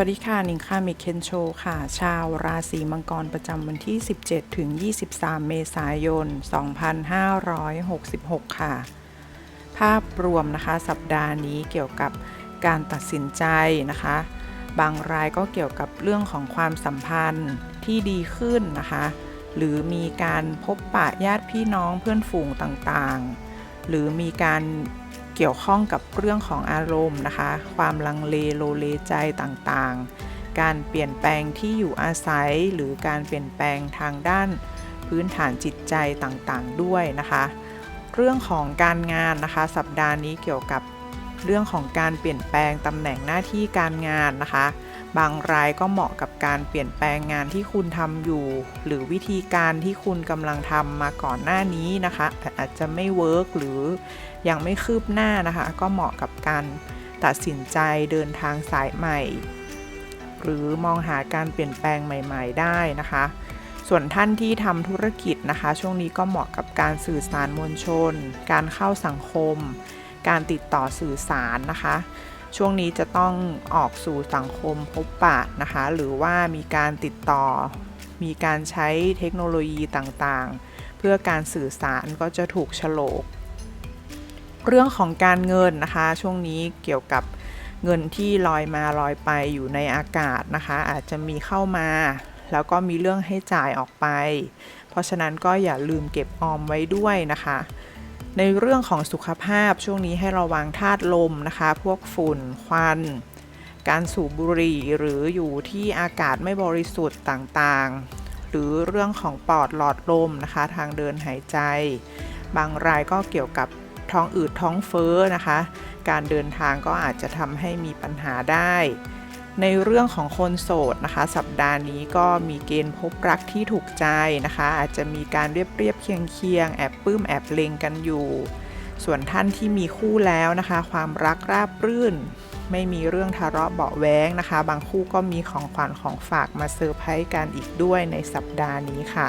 วัสดีค่ะ นิงค่ะมิเคนโชค่ะ ชาวราศีมังกรประจำวันที่ 17 ถึง 23 เมษายน 2566 ค่ะ ภาพรวมนะคะ สัปดาห์นี้เกี่ยวกับการตัดสินใจนะคะ บางรายก็เกี่ยวกับเรื่องของความสัมพันธ์ที่ดีขึ้นนะคะ หรือมีการพบปะญาติพี่น้องเพื่อนฝูงต่างๆ หรือมีการ เกี่ยวข้องกับเรื่องของอารมณ์นะคะ ความลังเลโลเลใจต่างๆ การเปลี่ยนแปลงที่อยู่อาศัย หรือการเปลี่ยนแปลงทางด้านพื้นฐานจิตใจต่างๆ ด้วยนะคะ เรื่องของการงานนะคะ สัปดาห์นี้เกี่ยวกับ เรื่องของการเปลี่ยนแปลงตำแหน่งหน้าที่การงานนะคะ บางรายก็เหมาะกับการเปลี่ยนแปลงงานที่คุณทำอยู่ หรือวิธีการที่คุณกำลังทำมาก่อนหน้านี้นะคะแต่อาจจะไม่เวิร์กหรือยังไม่คืบหน้านะคะ ก็เหมาะกับการตัดสินใจเดินทางสายใหม่ หรือมองหาการเปลี่ยนแปลงใหม่ ๆ ได้นะคะส่วนท่านที่ทำธุรกิจนะคะ ช่วงนี้ก็เหมาะกับการสื่อสารมวลชน การเข้าสังคม การติดต่อสื่อสารนะคะ ช่วงนี้จะต้องออกสู่สังคมพบปะนะคะ หรือว่ามีการติดต่อ มีการใช้เทคโนโลยีต่างๆ เพื่อการสื่อสารก็จะถูกฉลก เรื่องของการเงินนะคะ ช่วงนี้เกี่ยวกับเงินที่ลอยมาลอยไปอยู่ในอากาศนะคะ อาจจะมีเข้ามา แล้วก็มีเรื่องให้จ่ายออกไป เพราะฉะนั้นก็อย่าลืมเก็บออมไว้ด้วยนะคะ ในเรื่องของสุขภาพช่วงนี้ให้ระวังธาตุลมนะคะ พวกฝุ่นควัน การสูบบุหรี่หรืออยู่ที่อากาศไม่บริสุทธิ์ต่างๆ หรือเรื่องของปอดหลอดลมนะคะ ทางเดินหายใจ บางรายก็เกี่ยวกับท้องอืดท้องเฟ้อนะคะ การเดินทางก็อาจจะทำให้มีปัญหาได้ ในเรื่องของคนโสดนะคะ สัปดาห์นี้ก็มีเกณฑ์พบรักที่ถูกใจนะคะ อาจจะมีการเรียบเรียบเคียงเคียงแอบปลื้มแอบเลงกันอยู่ ส่วนท่านที่มีคู่แล้วนะคะ ความรักราบรื่น ไม่มีเรื่องทะเลาะเบาแว้งนะคะ บางคู่ก็มีของขวัญของฝากมาเซอร์ไพรส์กันอีกด้วยในสัปดาห์นี้ค่ะ